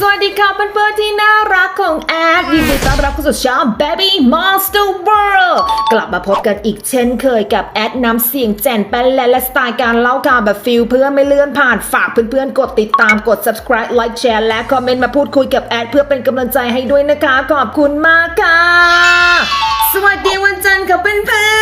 สวัสดีค่ะเพื่อนๆที่น่ารักของแอดยินดีต้อนรับเข้าสู่ช่อง Baby Monster World กลับมาพบกันอีกเช่นเคยกับแอดนำเสียงแจนแปนและและสไตล์การเล่าข่าวแบบฟิลเพื่อไม่เลื่อนผ่านฝากเพื่อนๆ กดติดตามกด subscribe like share และคอมเมนต์มาพูดคุยกับแอดเพื่อเป็นกำลังใจให้ด้วยนะคะ ขอบคุณมากค่ะ สวัสดีวันจันทร์ค่ะเพื่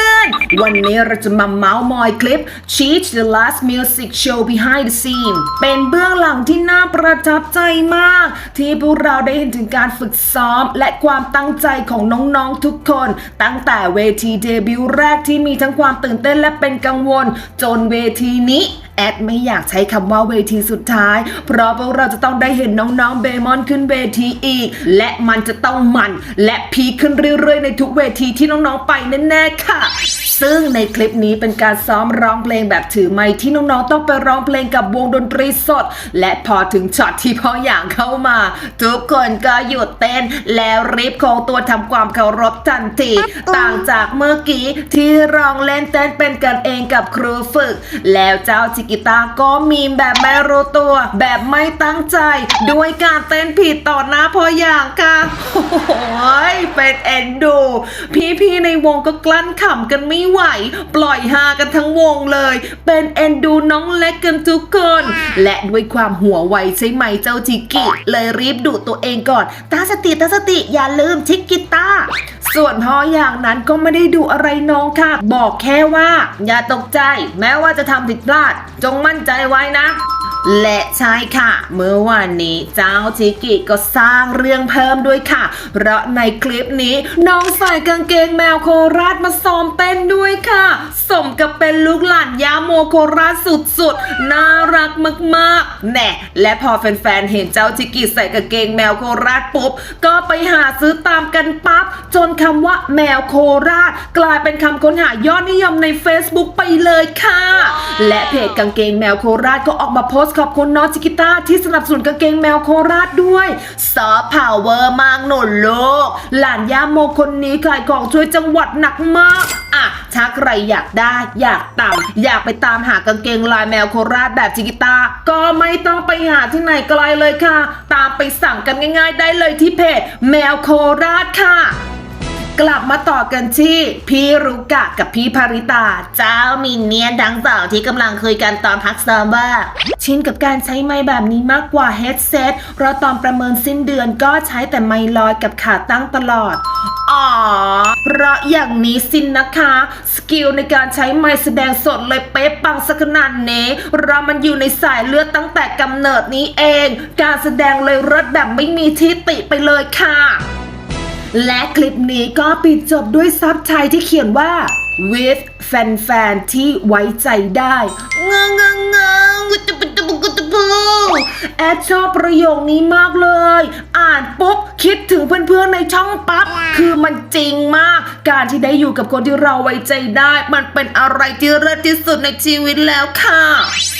อนๆ วันนี้เราจะมาเมาส์มอยคลิป Cheat the Last Music Show Behind the Scene เป็นเบื้องหลังที่น่าประทับใจมาก ที่พวกเราได้เห็นถึงการฝึกซ้อม และความตั้งใจของน้องๆทุกคน ตั้งแต่เวทีเดบิวต์แรกที่มีทั้งความตื่นเต้นและเป็นกังวล จนเวทีนี้ แอดไม่อยากใช้คำว่าเวทีสุดท้าย เพราะพวกเราจะต้องได้เห็นน้องๆเบมอนขึ้นเวทีอีก และมันจะต้องมัน และพีคขึ้นเรื่อยๆ ในทุกเวทีที่น้องๆไปแน่ๆค่ะ ซึ่งในคลิปนี้เป็นการซ้อมร้องเพลงแบบถือไมค์ที่น้องๆต้องไปร้องเพลงกับวงดนตรีสด และพอถึงช็อตที่พ่ออย่างเข้ามา ทุกคนก็หยุดเต้น แล้วรีบคงตัวทำความเคารพทันทีต่างจากเมื่อกี้ที่ร้องเล่นเต้นเป็นกันเองกับครูฝึก แล้วเจ้าจิกิตาก็มีมแบบไม่รู้ตัว แบบไม่ตั้งใจ ด้วยการเต้นผิดต่อหน้าพ่ออย่างค่ะโอ้โหเป็นเอ็นดู พี่ๆในวงก็กลั้นขำกันไม่ไหว ปล่อยฮากันทั้งวงเลย เป็นเอ็นดูน้องเล็กกันทุกคน และด้วยความหัวไวใช่ไหมเจ้าจิกิเลยรีบดูตัวเองก่อนตั้งสติตั้งสติอย่าลืมชิกกิตาส่วนพ่ออย่างนั้นก็ไม่ได้ดูอะไรน้องค่ะ บอกแค่ว่า อย่าตกใจ แม้ว่าจะทำผิดพลาดจงมั่นใจไว้นะ และใช่ค่ะ เมื่อวานนี้เจ้าชิกิก็สร้างเรื่องเพิ่มด้วยค่ะ เพราะในคลิปนี้น้องใส่กางเกงแมวโคราชมาซ้อมเต้นด้วยค่ะ สมกับเป็นลูกหลานยาโมโคราชสุดๆ น่ารักมากๆ แน่ และพอแฟนๆ เห็นเจ้าชิกิใส่กางเกงแมวโคราชปุ๊บ ก็ไปหาซื้อตามกันปั๊บ จนคำว่าแมวโคราช กลายเป็นคำค้นหายอดนิยมใน Facebook ไปเลยค่ะ และเพจกางเกงแมวโคราชก็ออกมาโพสต์ขอบคุณน้องจิกิต้าที่สนับสนุนกางเกงแมวโคราชด้วยซอฟพาวเวอร์มากหนุนโลก หลานย่าโมคนนี้ขายของช่วยจังหวัดหนักมากอะถ้าใครอยากได้อยากตามอยากไปตามหากางเกงลายแมวโคราชแบบจิกิต้าก็ไม่ต้องไปหาที่ไหนไกลเลยค่ะ ตามไปสั่งกันง่าย ๆ ได้เลยที่เพจแมวโคราชค่ะ กลับมาต่อกันที่พี่รุกะกับพี่ภาริตา เจ้ามินเนียนดังสาวที่กำลังคุยกันตอนพักซ้อมว่า ชินกับการใช้ไม้แบบนี้มากกว่าเฮดเซตเพราะตอนประเมินสิ้นเดือนก็ใช้แต่ไม้ลอยกับขาตั้งตลอดอ๋อเพราะอย่างนี้สินนะคะ สกิลในการใช้ไม้แสดงสดเลยเป๊ะปังสักขนาดนี้เรามันอยู่ในสายเลือดตั้งแต่กำเนิดนี้เอง การแสดงเลยรถแบบไม่มีที่ติไปเลยค่ะ และคลิปนี้ก็ปิดจบด้วยซับไทยที่เขียนว่า with แฟนๆที่ไว้ใจได้งงงงง แอดชอบประโยคนี้มากเลย อ่านปุ๊บคิดถึงเพื่อนๆในช่องปั๊บคือมันจริงมาก การที่ได้อยู่กับคนที่เราไว้ใจได้ มันเป็นอะไรที่เลิศที่สุดในชีวิตแล้วค่ะ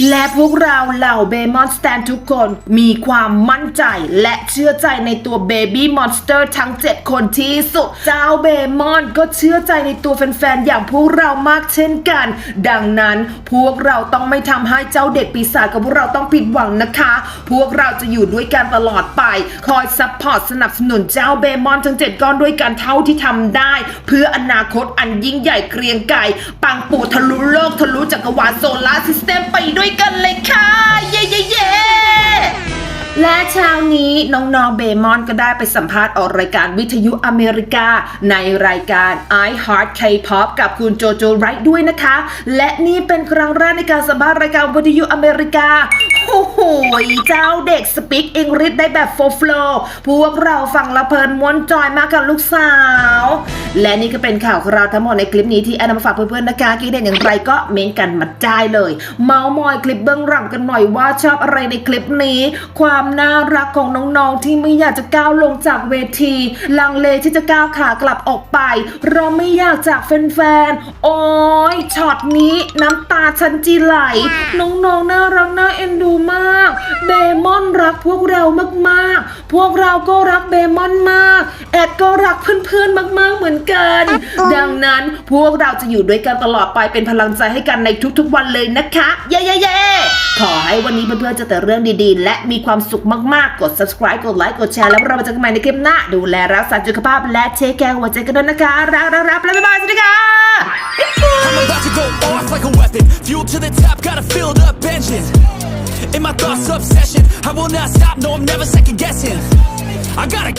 และพวกเราเหล่าเบมอนสแตนทุกคนมีความมั่นใจและเชื่อใจในตัวเบบี้มอนสเตอร์ทั้ง 7 คนที่สุด เจ้าเบมอนก็เชื่อใจในตัวแฟนๆอย่างพวกเรามากเช่นกัน ดังนั้นพวกเราต้องไม่ทำให้เจ้าเด็กปีศาจกับพวกเราต้องผิดหวังนะคะ พวกเราจะอยู่ด้วยกันตลอดไป คอยซัพพอร์ตสนับสนุนเจ้าเบมอนทั้ง 7 ก้อนด้วยกันเท่าที่ทำได้ เพื่ออนาคตอันยิ่งใหญ่เกรียงไกรปังปูทะลุโลกทะลุจักรวาลโซลาร์ซิสเต็มไปด้วยกันเลยค่ะ เย้เย้เย้และเช้านี้น้องๆเบมอนก็ได้ไปสัมภาษณ์ออกรายการวิทยุอเมริกา ในรายการ I Heart K-Pop กับคุณโจโจไรท์ด้วยนะคะ และนี่เป็นครั้งแรกในการสัมภาษณ์รายการวิทยุอเมริกา โอ้โห เจ้าเด็กสปิกอังกฤษได้แบบโฟฟลพวกเราฟังละเพลินม้วนจอยมากกับลูกสาว และนี่ก็เป็นข่าวของเราทั้งหมดในคลิปนี้ที่แอนนำมาฝากเพื่อนๆนะคะคิดเห็นอย่างไรก็เมนกันมาได้เลย เมาส์มอยคลิปเบื้องหลังกันหน่อยว่าชอบอะไรในคลิปนี้ ความน่ารักของน้องๆ ที่ไม่อยากจะก้าวลงจากเวที ลังเลที่จะก้าวขากลับออกไป เราไม่อยากจากแฟนๆ โอ้ยช็อตนี้น้ำตาฉันจีไหล น้องๆ น่ารักน่าเอ็นดูมากากเบมอนรักพวกเรามากๆ พวกเราก็รักเบมอนมาก แอดก็รักเพื่อนๆมาก ๆ เหมือนกัน ดังนั้นพวกเราจะอยู่ด้วยกันตลอดไปเป็นพลังใจให้กันในทุกๆวันเลยนะคะ เย้เย้เย้ขอให้วันนี้เพื่อนๆเจะแต่เรื่องดีๆ และมีความสุขมากๆ กด subscribe กดไลค์กดแชร์แล้วเรามาเจอกันใหม่ในคลิปหน้า ดูแลรักษาสุขภาพและเทคแคร์หัวใจกันด้วยนะคะรักๆๆและบ๊ายบายสวัสดีค่ะ I'm about to go off like a weapon. Fuel to the top, got a filled up engine. In my thoughts, obsession. I will not stop, no, I'm never second guessing. I gotta